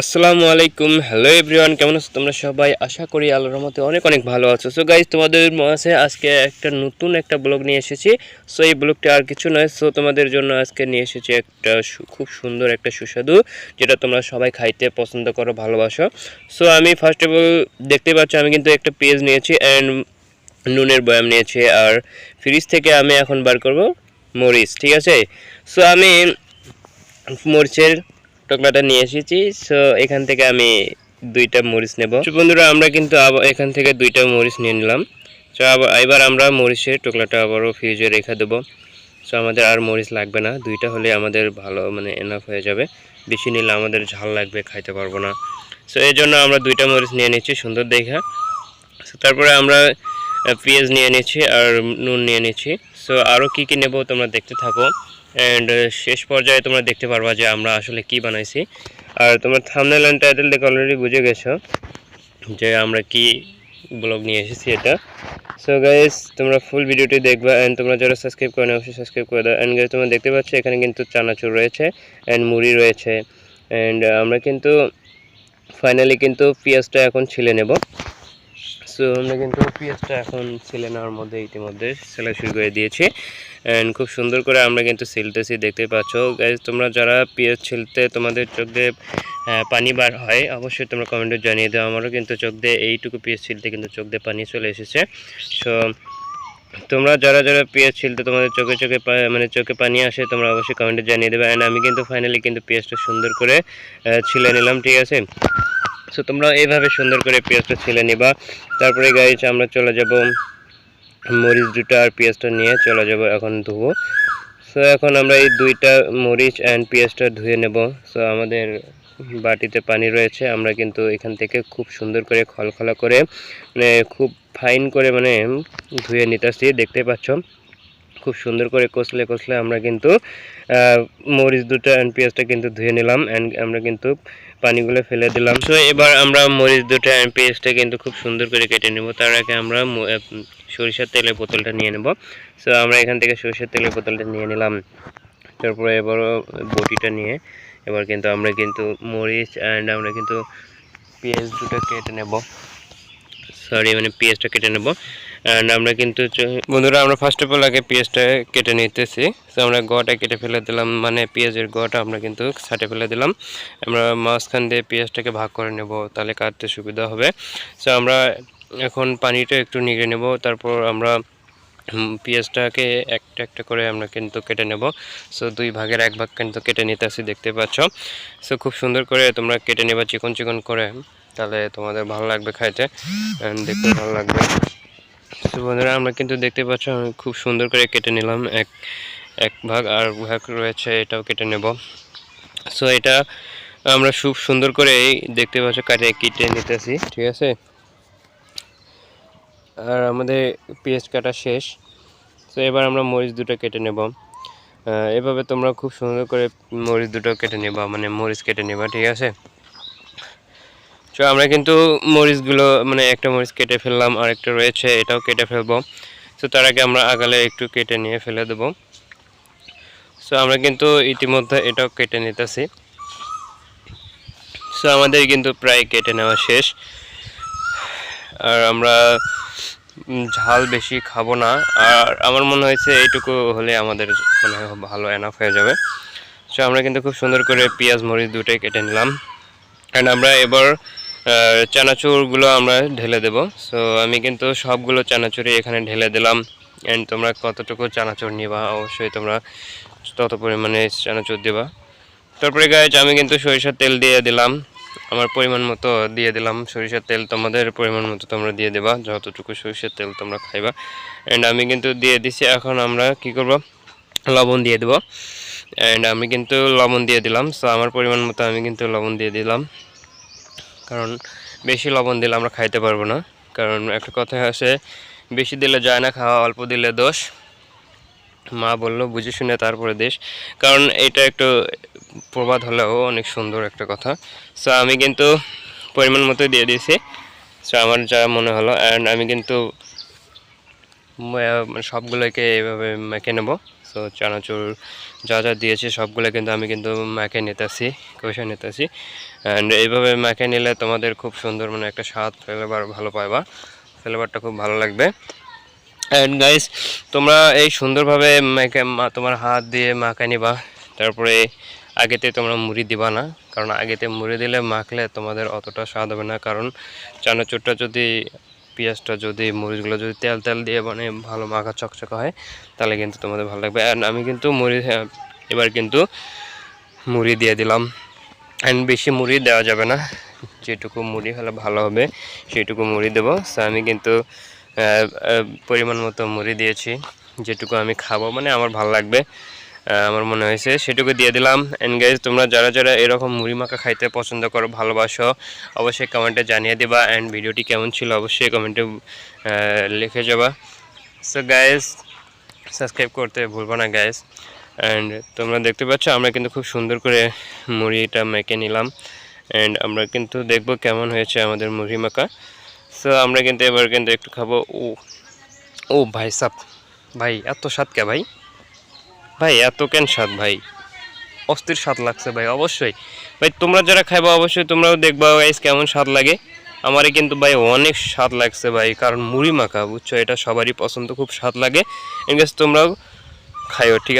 আসসালামু আলাইকুম। Hello everyone কেমন আছো তোমরা সবাই? আশা করি আল্লাহর রহমতে অনেক অনেক ভালো আছো। সো গাইজ তোমাদের মাঝে আজকে একটা নতুন একটা ব্লগ নিয়ে এসেছি। সো এই ব্লগটা আর কিছু নয়। সো তোমাদের জন্য আজকে নিয়ে এসেছি একটা খুব সুন্দর একটা সুস্বাদু, যেটা তোমরা সবাই খাইতে পছন্দ করো, ভালোবাসো। সো আমি ফার্স্ট অফ অল দেখতে পাচ্ছ, আমি কিন্তু একটা পেজ নিয়েছি অ্যান্ড নুনের বয়াম নিয়েছি। আর ফ্রিজ থেকে আমি এখন বার করব মরিচ, ঠিক আছে? সো আমি মরিচের টকলাটা নিয়ে এসেছি সো এখান থেকে আমি দুইটা মরিচ নেব। বন্ধুরা, আমরা কিন্তু আবার এখান থেকে দুইটা মরিচ নিয়ে নিলাম। আবার, এবার আমরা মরিচের টকলাটা আবারও ফ্রিজে রেখে দেবো। সো আমাদের আর মরিচ লাগবে না, দুইটা হলে আমাদের ভালো মানে এনাফ হয়ে যাবে। বেশি নিলে আমাদের ঝাল লাগবে, খাইতে পারব না। সো এই জন্য আমরা দুইটা মরিচ নিয়ে নিচ্ছি, সুন্দর দেখা। সো তারপরে আমরা পেঁয়াজ নিয়ে নিচ্ছি আর নুন নিয়ে নিচ্ছি। সো আরও কী কী নেব তোমরা দেখতে থাকো। অ্যান্ড শেষ পর্যায়ে তোমরা দেখতে পারবা যে আমরা আসলে কি বানাইছি। আর তোমরা থামনেল অ্যান্ড টাইটেল দেখে অলরেডি বুঝে গেছো যে আমরা কি ব্লগ নিয়ে এসেছি এটা। সো গাইস তোমরা ফুল ভিডিওটি দেখবা অ্যান্ড তোমরা যারা সাবস্ক্রাইব করে অবশ্যই সাবস্ক্রাইব করে দাও। অ্যান্ড তোমরা দেখতে পাচ্ছ এখানে কিন্তু চানাচুর রয়েছে অ্যান্ড মুড়ি রয়েছে। অ্যান্ড আমরা কিন্তু ফাইনালি কিন্তু পেঁয়াজটা এখন ছিলে নেব। সো আমরা কিন্তু পেঁয়াজটা এখন ছিলে নেওয়ার মধ্যে ইতিমধ্যে সেলা শুরু করে দিয়েছি। অ্যান্ড খুব সুন্দর করে আমরা কিন্তু ছিলতেছি দেখতে পাচ্ছ। গাইজ তোমরা যারা পেঁয়াজ ছিলতে তোমাদের চোখ দিয়ে পানি বার হয়, অবশ্যই তোমরা কমেন্টে জানিয়ে দাও। আমারও কিন্তু চোখ দিয়ে এইটুকু পেঁয়াজ ছিলতে কিন্তু চোখ দিয়ে পানি চলে এসেছে। সো তোমরা যারা যারা পেঁয়াজ ছিলতে তোমাদের চোখে চোখে মানে চোখে পানি আসে, তোমরা অবশ্যই কমেন্টে জানিয়ে দেবে। অ্যান্ড আমি কিন্তু ফাইনালি কিন্তু পেঁয়াজটা সুন্দর করে ছিলে নিলাম, ঠিক আছে? সো তোমরা এইভাবে সুন্দর করে পেঁয়াজটা ছিলে নিবা। তারপরে গাইজ আমরা চলে যাব মরিচ দুটো আর পেঁয়াজটা নিয়ে চলে যাব এখন ধুবো। সো এখন আমরা এই দুইটা মরিচ অ্যান্ড পেঁয়াজটা ধুয়ে নেব। সো আমাদের বাটিতে পানি রয়েছে। আমরা কিন্তু এখান থেকে খুব সুন্দর করে খলখলা করে মানে খুব ফাইন করে মানে ধুয়ে নিতেছি। দেখতে পাচ্ছ? খুব সুন্দর করে কষলে কষলে আমরা কিন্তু মরিচ দুটো অ্যান্ড পেঁয়াজটা কিন্তু ধুয়ে নিলাম অ্যান্ড আমরা কিন্তু পানিগুলো ফেলে দিলাম। সো এবার আমরা মরিচ দুটো অ্যান্ড পেঁয়াজটা কিন্তু খুব সুন্দর করে কেটে নেব। তার আগে আমরা সরিষার তেলের বোতলটা নিয়ে নেব। সো আমরা এখান থেকে সরিষার তেলের বোতলটা নিয়ে নিলাম। তারপরে এবারও বটিটা নিয়ে এবার কিন্তু আমরা কিন্তু মরিচ অ্যান্ড আমরা কিন্তু পেঁয়াজ দুটো কেটে নেব। সরি মানে পেঁয়াজটা কেটে নেব। অ্যান্ড আমরা কিন্তু বন্ধুরা, আমরা ফার্স্ট অফ অল আগে পেঁয়াজটা কেটে নিতেছি। সো আমরা গটা কেটে ফেলে দিলাম মানে পেঁয়াজের গটা আমরা কিন্তু ছাটে ফেলে দিলাম। আমরা মাঝখান দিয়ে পেঁয়াজটাকে ভাগ করে নেব, তাহলে কাটতে সুবিধা হবে। সো আমরা এখন পানিটা একটু নিগড়ে নেব, তারপর আমরা পেঁয়াজটাকে একটা একটা করে আমরা কিন্তু কেটে নেব। সো দুই ভাগের এক ভাগ কিন্তু কেটে নিতেছি দেখতে পাচ্ছ। সো খুব সুন্দর করে তোমরা কেটে নেবা, চিকন চিকন করে। তাহলে তোমাদের ভালো লাগবে খাইতে। দেখতে ভালো লাগবে। তো বন্ধুরা, আমরা কিন্তু দেখতে পাচ্ছ, আমি খুব সুন্দর করে কেটে নিলাম এক এক ভাগ। আর ভাগ রয়েছে, এটাও কেটে নেব। সো এটা আমরা খুব সুন্দর করে দেখতে পাচ্ছ কাটে কেটে নিতেছি ঠিক আছে? আর আমাদের পেঁয়াজ কাটা শেষ। তো এবার আমরা মরিচ দুটো কেটে নেব। এভাবে তোমরা খুব সুন্দর করে মরিচ দুটো কেটে নেবা মানে মরিচ কেটে নেবা, ঠিক আছে? তো আমরা কিন্তু মরিচগুলো মানে একটা মরিচ কেটে ফেললাম আর একটা রয়েছে, এটাও কেটে ফেলব। তো তার আগে আমরা আগালে একটু কেটে নিয়ে ফেলে দেবো। সো আমরা কিন্তু ইতিমধ্যে এটাও কেটে নিতেছি। সো আমাদের কিন্তু প্রায় কেটে নেওয়া শেষ। আর আমরা ঝাল বেশি খাব না। আর আমার মনে হয়েছে এইটুকু হলে আমাদের মানে ভালো এনাফ হয়ে যাবে। সো আমরা কিন্তু খুব সুন্দর করে পেঁয়াজ, মরিচ দুটোই কেটে নিলাম। অ্যান্ড আমরা এবার চানাচুরগুলো আমরা ঢেলে দেব। সো আমি কিন্তু সবগুলো চানাচুরই এখানে ঢেলে দিলাম। অ্যান্ড তোমরা কতটুকু চানাচুর নিবা, অবশ্যই তোমরা তত পরিমাণে চানাচুর দেবা। তারপরে গাছ আমি কিন্তু সরিষার তেল দিয়ে দিলাম। আমার পরিমাণ মতো দিয়ে দিলাম। সরিষার তেল তোমাদের পরিমাণ মতো তোমরা দিয়ে দেবা। যতটুকু সরিষার তেল তোমরা খাইবা। অ্যান্ড আমি কিন্তু দিয়ে দিছি, এখন আমরা কি করব? লবণ দিয়ে দেবো। অ্যান্ড আমি কিন্তু লবণ দিয়ে দিলাম। সো আমার পরিমাণ মতো আমি কিন্তু লবণ দিয়ে দিলাম। কারণ বেশি লবণ দিলে আমরা খাইতে পারব না। কারণ একটা কথা আছে বেশি দিলে যায় না, খাওয়া অল্প দিলে দোষ। মা বলল, বুঝে শুনে তারপরে দেশ। কারণ এটা একটু প্রবাদ হলেও অনেক সুন্দর একটা কথা। সো আমি কিন্তু পরিমাণ মতো দিয়ে দিয়েছি। সো আমার যা মনে হলো অ্যান্ড আমি কিন্তু মানে সবগুলোকে এভাবে মেখে নেব। সো সো চানাচুর যা যা দিয়েছে, সবগুলো কিন্তু আমি কিন্তু মাখে নিতেছি, কষে নিতেছি। অ্যান্ড এইভাবে মাখে নিলে তোমাদের খুব সুন্দর মানে একটা স্বাদ ফ্লেভার ভালো পাইবা। ফ্লেভারটা খুব ভালো লাগবে। অ্যান্ড গাইস তোমরা এই সুন্দরভাবে তোমার হাত দিয়ে মাখে নিবা। তারপরে আগেতে তোমরা মুড়ি দিবা না কারণ আগেতে মুড়ি দিলে মাখলে তোমাদের অতটা স্বাদ হবে না। কারণ চানাচুরটা যদি পেঁয়াজটা যদি মরিচগুলো যদি তেল তেল দিয়ে মানে ভালো মাখা চকচকা হয় তাহলে কিন্তু তোমাদের ভালো লাগবে। অ্যান্ড আমি কিন্তু মুড়ি হ্যাঁ, এবার কিন্তু মুড়ি দিয়ে দিলাম। অ্যান্ড বেশি মুড়ি দেওয়া যাবে না। যেটুকু মুড়ি হলে ভালো হবে সেইটুকু মুড়ি দেবো। সো আমি কিন্তু পরিমাণ মতো মুড়ি দিয়েছি, যেটুকু আমি খাব মানে আমার ভালো লাগবে। আমার মনে হয়েছে, সেটুকু দিয়ে দিলাম। অ্যান্ড গাইজ তোমরা যারা যারা এরকম মুড়ি মাখা খাইতে পছন্দ করো, ভালোবাসো, অবশ্যই কমেন্টে জানিয়ে দিবা। অ্যান্ড ভিডিওটি কেমন ছিল, অবশ্যই কমেন্টে লিখে যাবা। সো গাইজ সাবস্ক্রাইব করতে ভুলবো না গ্যাস অ্যান্ড তোমরা দেখতে পাচ্ছ, আমরা কিন্তু খুব সুন্দর করে মুড়িটা মেখে নিলাম। অ্যান্ড আমরা কিন্তু দেখব কেমন হয়েছে আমাদের মুড়ি মাখা। সো আমরা কিন্তু এবার কিন্তু একটু খাব। ও ও ভাই সাপ ভাই এত স্বাদ কে ভাই? ভাই এত কেন স্বাদ ভাই? অস্থির স্বাদ লাগছে ভাই, অবশ্যই। ভাই, তোমরা যারা খাইবা, অবশ্যই তোমরাও দেখবা গাইস কেমন স্বাদ লাগে। আমারই কিন্তু ভাই অনেক স্বাদ লাগছে ভাই, কারণ মুড়ি মাখা, বুঝছ? এটা সবারই পছন্দ, খুব স্বাদ লাগে। এনগেস তোমরাও খাইও, ঠিক আছে?